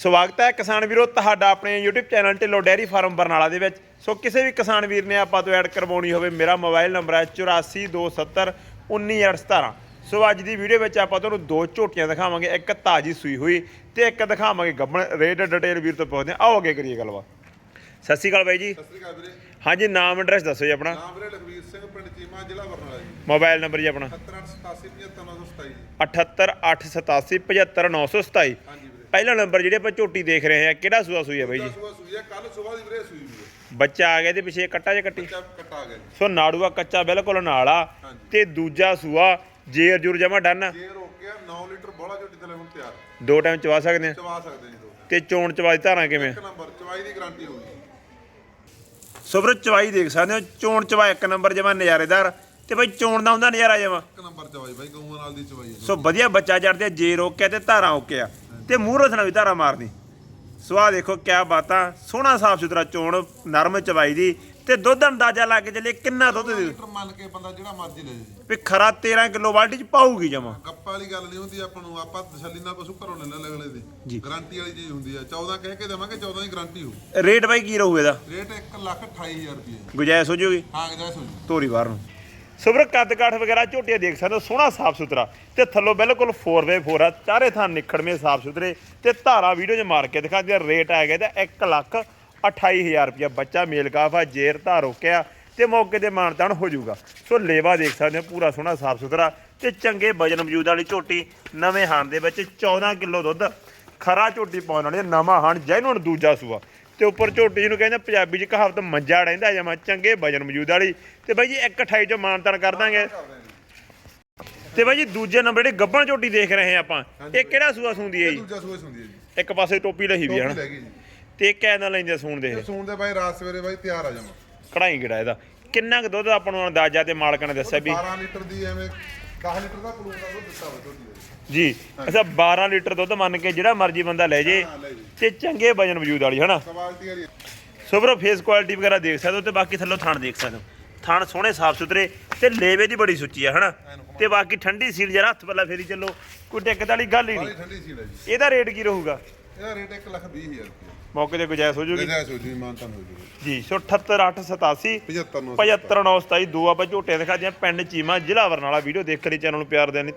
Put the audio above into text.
ਸਵਾਗਤ ਹੈ ਕਿਸਾਨ ਵੀਰੋ ਤੁਹਾਡਾ ਆਪਣੇ YouTube channel Dhillon dairy farm Barnala ਦੇ ਵਿੱਚ। ਸੋ ਕਿਸੇ ਵੀ ਕਿਸਾਨ ਵੀਰ ਨੇ ਆਪਾਂ ਤੋਂ ਐਡ ਕਰਵਾਉਣੀ ਹੋਵੇ ਮੇਰਾ ਮੋਬਾਈਲ ਨੰਬਰ ਹੈ 8427 19817 ਸੋ ਅੱਜ ਦੀ ਵੀਡੀਓ ਵਿੱਚ ਆਪਾਂ ਤੁਹਾਨੂੰ ਦੋ ਝੋਟੀਆਂ ਦਿਖਾਵਾਂਗੇ ਇੱਕ ਤਾਜੀ ਸੂਈ ਹੋਈ ਤੇ ਇੱਕ ਦਿਖਾਵਾਂਗੇ ਗੱਬਣ। ਰੇਟ ਡਿਟੇਲ ਵੀਰ ਤੋਂ ਪੁੱਛਦੇ ਆਓ ਅੱਗੇ ਕਰੀਏ ਗੱਲਬਾਤ। ਸਤਿ ਸ਼੍ਰੀ ਅਕਾਲ ਬਾਈ ਜੀ। ਸਤਿ ਸ੍ਰੀ ਅਕਾਲ ਵੀਰੇ। ਹਾਂਜੀ ਨਾਮ ਐਡਰੈਸ ਦੱਸੋ ਜੀ ਆਪਣਾ। ਨਾਮ ਵੀਰੇ ਲਖਵੀਰ ਸਿੰਘ ਪਿੰਡ ਚੀਮਾ ਜ਼ਿਲ੍ਹਾ ਬਰਨਾਲਾ ਜੀ। ਮੋਬਾਈਲ ਨੰਬਰ ਜੀ ਆਪਣਾ। 7887755927 ਜੀ 7887875927 ਹਾਂਜੀ। ਵੀਰੇ ਪਹਿਲਾ ਨੰਬਰ ਜਿਹੜੇ ਆਪਾਂ ਝੋਟੀ ਦੇਖ ਰਹੇ ਹਾਂ ਕਿਹੜਾ ਸੂਆ ਸੂਈ ਹੈ ਬਾਈ ਜੀ? ਸਵੇਰ ਸੂਈ ਹੈ? ਕੱਲ ਸਵੇਰ ਦੀ ਵੀਰੇ ਸੂਈ ਵੀ ਹੈ। ਬੱਚਾ ਆ ਗਿਆ ਤੇ ਪਿਛੇ ਕੱਟਾ ਜੇ ਕੱਟੀ। ਕਟਾ ਗਿਆ ਜੀ। ਸੋ ਨਾੜੂਆ ਕੱਚਾ ਬਿਲਕੁਲ ਨਾਲ ਆ ਹਾਂਜੀ। ਤੇ ਦੂਜਾ ਸੂਆ ਜੇਰ ਜੁਰ ਜਮਾ ਡਨ ਜੇ ਰੋਕਿਆ 9 ਲੀਟਰ ਬੋਲਾ ਝੋਟੀ ਥਲੇ ਹੁਣ ਤਿਆਰ। ਦੋ ਟਾਈਮ ਚਵਾ ਸਕਦੇ ਆ? ਚਵਾ ਸਕਦੇ ਜੀ ਦੋ ਤੇ ਚੋਣ ਚਵਾਈ ਧਾਰਾਂ ਕਿਵੇਂ? ਇੱਕ ਨੰਬਰ ਚਵਾਈ ਦੀ ਗਾਰੰਟੀ ਹੋਊਗੀ ਸੋ ਵੀਰੋ ਚਵਾਈ ਦੇਖ ਸਕਦੇ ਹੋ ਚੋਣ ਚਵਾ ਇੱਕ ਨੰਬਰ ਜਮਾ ਨਜ਼ਾਰੇਦਾਰ। ਤੇ ਬਈ ਚੋਣ ਦਾ ਹੁੰਦਾ ਨਜ਼ਾਰਾ ਜਮਾ। ਇੱਕ ਨੰਬਰ ਚਵਾਈ ਬਾਈ ਗਊਆਂ ਨਾਲ ਦੀ ਚਵਾਈ ਹੈ ਸੋ ਵਧੀਆ ਬੱਚਾ ਚੜਦੇ ਜੇ ਰੋਕਿਆ ਤੇ ਧਾਰਾਂ ਓਕਿਆ ਤੇ ਮੂੰਹ ਰਸਣਾ ਵੀ ਧਾਰਾਂ ਮਾਰਦੀ ਸੋ ਆਹ ਦੇਖੋ ਕਿਆ ਬਾਤਾਂ ਸੋਹਣਾ ਸਾਫ਼ ਸੁਥਰਾ ਚੋਣ ਨਰਮ ਚਵਾਈ ਦੀ ਤੇ ਦੁੱਧ ਅੰਦਾਜ਼ਾ ਲਾ ਕੇ ਚੱਲੇ ਕਿੰਨਾ ਦੁੱਧ ਦੇ ਲੀਟਰ ਮੰਨ ਕੇ ਬੰਦਾ ਜਿਹੜਾ ਮਰਜ਼ੀ ਲੈ ਜੇ। ਵੀ ਖਰਾ 13 ਕਿਲੋ ਬਾਲਟੀ ਚ ਪਾਊਗੀ ਜਮਾ। ਗੱਪਾ ਵਾਲੀ ਗੱਲ ਨਹੀਂ ਹੁੰਦੀ ਆਪਾਂ ਨੂੰ ਆਪਾਂ ਤਸੱਲੀ ਨਾਲ ਪਸ਼ੂ ਘਰੋਂ ਲੈ ਲੈ ਅਗਲੇ। ਦੀ। ਗਾਰੰਟੀ ਵਾਲੀ ਚੀਜ਼ ਹੁੰਦੀ ਆ। 14 ਕਹਿ ਕੇ ਦੇਵਾਂਗੇ 14 ਦੀ ਗਾਰੰਟੀ ਹੋ ਰੇਟ ਬਾਈ ਕੀ ਰਹੂ ਇਹਦਾ? ਰੇਟ 1 ਲੱਖ 28000 ਰੁਪਏ ਗੁਜਾਇਸ਼ ਹੋ ਜੂਗੀ? ਹਾਂ ਗਜਾਇਸ ਹੋ ਜੀ। ਤੋਰੀ ਬਾਹਰ ਨੂੰ। ਸੁਬਰ ਕੱਦ ਕਾਠ ਵਗੈਰਾ ਝੋਟੀਆਂ ਦੇਖ ਸਕਦੇ ਹੋ ਸੋਹਣਾ ਸਾਫ਼ ਸੁਥਰਾ। ਤੇ ਥੱਲੋਂ ਬਿਲਕੁਲ 4x4 ਆ ਚਾਰੇ ਥਾਂ ਨਿਖੜਵੇਂ ਸਾਫ਼ ਸੁਥਰੇ ਤੇ ਧਾਰਾ ਵੀਡੀਓ 'ਚ ਮਾਰ ਕੇ ਦਿਖਾ ਦਿਆ ਰੇਟ ਆ ਗਿਆ ਤਾਂ 1 ਲੱਖ 28000 ਰੁਪਇਆ ਬੱਚਾ ਮੇਲ ਕਾਫਾ ਜੇਰ ਧਾਰ ਰੋਕਿਆ ਤੇ ਮੌਕੇ ਤੇ ਮਾਨਤਾਨ ਹੋ ਜਾਊਗਾ। ਸੋ ਲੇਵਾ ਦੇਖ ਸਕਦੇ ਹੋ ਪੂਰਾ ਸੋਹਣਾ ਸਾਫ਼ ਸੁਥਰਾ ਤੇ ਚੰਗੇ ਵਜਨ ਮੌਜੂਦ ਵਾਲੀ ਝੋਟੀ ਨਵੇਂ ਹਾਣ ਦੇ ਵਿੱਚ 14 ਕਿਲੋ ਦੁੱਧ ਖਰਾ ਝੋਟੀ ਪਾਉਣ ਵਾਲੀ ਆ, ਨਵਾਂ ਹਾਣ ਜੈਨੂਨ ਦੂਜਾ ਸੂਆ। ਤੇ ਉੱਪਰ ਝੋਟੀ ਜਿਹਨੂੰ ਕਹਿੰਦੇ ਪੰਜਾਬੀ ਚ ਕਹਾਵਤ ਮੰਜਾ ਰਹਿੰਦਾ ਜਮਾ ਚੰਗੇ ਵਜਨ ਮੌਜੂਦ ਵਾਲੀ। ਤੇ ਬਾਈ ਜੀ 128 ਚੋਂ ਮਾਨਤਾਨ ਕਰ ਦਾਂਗੇ। ਤੇ ਬਾਈ ਜੀ ਦੂਜੇ ਨੰਬਰ ਜਿਹੜੀ ਗੱਬਣ ਝੋਟੀ ਦੇਖ ਰਹੇ ਆਪਾਂ ਇਹ ਕਿਹੜਾ ਸੂਆ ਸੂੰਦੀ ਹੈ ਜੀ? ਦੂਜਾ ਸੂਏ ਹੁੰਦੀ ਹੈ ਜੀ। ਇੱਕ ਪਾਸੇ ਟੋਪੀ ਲਹੀ ਵੀ ਹਨ? ਜੀ। ਤੇ ਕਿਹ ਨਾਲ ਲੈਂਦੇ ਸੂਣ ਦੇ ਇਹ ਸੂਣ ਦੇ ਬਾਈ ਰਾਤ ਸਵੇਰੇ ਬਾਈ ਤਿਆਰ ਆ ਜਾਵਾਂ ਕਢਾਈ ਗਿੜਾ ਇਹਦਾ। ਕਿੰਨਾ ਕੁ ਦੁੱਧ ਆਪਾਂ ਨੂੰ ਅੰਦਾਜ਼ਾ ਤੇ ਮਾਲਕਾਂ ਨੇ ਦੱਸਿਆ ਵੀ 12 ਲੀਟਰ ਦੀ ਐਵੇਂ 10 ਲੀਟਰ ਦਾ ਪਲੂਨ ਦਾ ਦੁੱਧ ਦਿੱਤਾ ਵਾ ਝੋਟੀ ਦੇ ਵਿੱਚ। ਜੀ ਅੱਛਾ 12 ਲੀਟਰ ਦੁੱਧ ਮੰਨ ਕੇ ਜਿਹੜਾ ਮਰਜ਼ੀ ਬੰਦਾ ਲੈ ਜੇ ਹਾਂ ਲੈ ਜੀ। ਤੇ ਚੰਗੇ ਵਜਨ ਮੌਜੂਦ ਵਾਲੀ ਹਨਾ? ਕੁਆਲਿਟੀ ਵਾਲੀ ਸੋ ਬਰੋ ਫੇਸ ਕੁਆਲਿਟੀ ਵਗੈਰਾ ਦੇਖ ਸਕਦੇ ਹੋ ਤੇ ਬਾਕੀ ਥੱਲੋਂ ਥਣ ਦੇਖ ਸਕਦੇ ਹੋ। ਥਣ ਸੋਹਣੇ ਸਾਫ਼ ਸੁਥਰੇ ਤੇ ਲੇਵੇ ਦੀ ਬੜੀ ਸੁੱਚੀ ਆ ਹਨਾ? ਤੇ ਬਾਕੀ ਠੰਡੀ ਸੀਲ ਜਰਾ ਹੱਥ ਪੱਲਾ ਫੇਰੀ ਚੱਲੋ ਕੋਈ ਦਿੱਕਤ ਵਾਲੀ ਗੱਲ ਹੀ ਨਹੀਂ। ਠੰਡੀ ਸੀਲ ਹੈ ਜੀ। ਇਹਦਾ ਰੇਟ ਕੀ ਰਹੂਗਾ? ਇਹਦਾ ਰੇਟ 1 ਲੱਖ 20 ਹਜ਼ਾਰ ਰੁਪਏ ਮੌਕੇ ਤੇ ਗੁਜਾਇਸ਼ ਹੋ ਜੂਗੀ? ਗਜਾਇਸ ਹੋ ਜੀ ਮਾਨਤਾ ਹੋ ਜੂਗੀ। ਜੀ ਸੋ 78887 75 ਨੂੰ 75927 ਦੋ ਆਪਾਂ ਝੋਟੇ ਦਿਖਾ ਦਿਆਂ ਪਿੰਡ ਚੀਮਾ ਜ਼ਿਲ੍ਹਾ ਬਰਨਾਲਾ ਵੀਡੀਓ ਦੇਖ ਕੇ ਚੈਨਲ ਨੂੰ ਪਿਆਰ ਦੇਣ ਲਈ